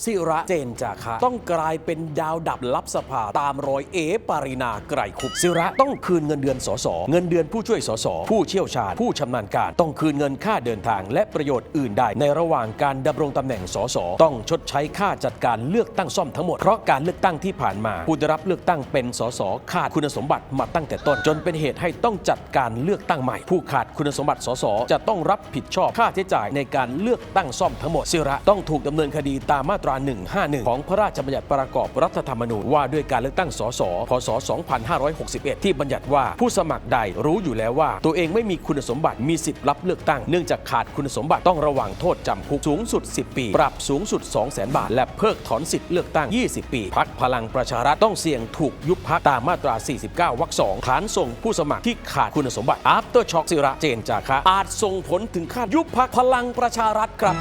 ศิระเจนจาคะ ต้องกลายเป็นดาวดับลับสภา ตามรอยเอปารินาไกรคุปศิระต้องคืนเงินเดือนสสเงินเดือนผู้ช่วยสสผู้เชี่ยวชาญ ผู้ชำนาญการ ต้องคืนเงินค่าเดินทาง และประโยชน์อื่นใดในระหว่างการดำรงตำแหน่งสสต้องชดใช้ค่าจัดการเลือกตั้งซ่อมทั้งหมด เพราะการเลือกตั้งที่ผ่านมาผู้ได้รับเลือกตั้งเป็นสสขาดคุณสมบัติมาตั้งแต่ต้น จนเป็นเหตุให้ต้องจัดการเลือกตั้งใหม่ ผู้ขาดคุณสมบัติสสจะต้องรับผิดชอบค่าใช้จ่ายในการเลือกตั้งซ่อมทั้งหมดศิระต้องถูกดำเนินคดีตามมาตรา 151 ของพระราชบัญญัติประกอบรัฐธรรมนูญว่าด้วยการเลือกตั้งสสพศ 2561 ที่บัญญัติว่าผู้สมัครใดรู้อยู่แล้วว่า ตัวเองไม่มีคุณสมบัติมีสิทธิ์รับเลือกตั้งเนื่องจากขาดคุณสมบัติต้องระวังโทษจำคุกสูงสุด 10 ปี ปรับสูงสุด 200,000 บาท และเพิกถอนสิทธิ์เลือกตั้ง 20 ปีพักพลังประชารัฐต้องเสี่ยงถูกยุบพักตามมาตรา 49 วรรคสองฐานส่งผู้สมัครที่ขาดคุณสมบัติ after shock ศิระเจนจาคะอาจส่งผลถึงขั้นยุบพักพลังประชารัฐครับ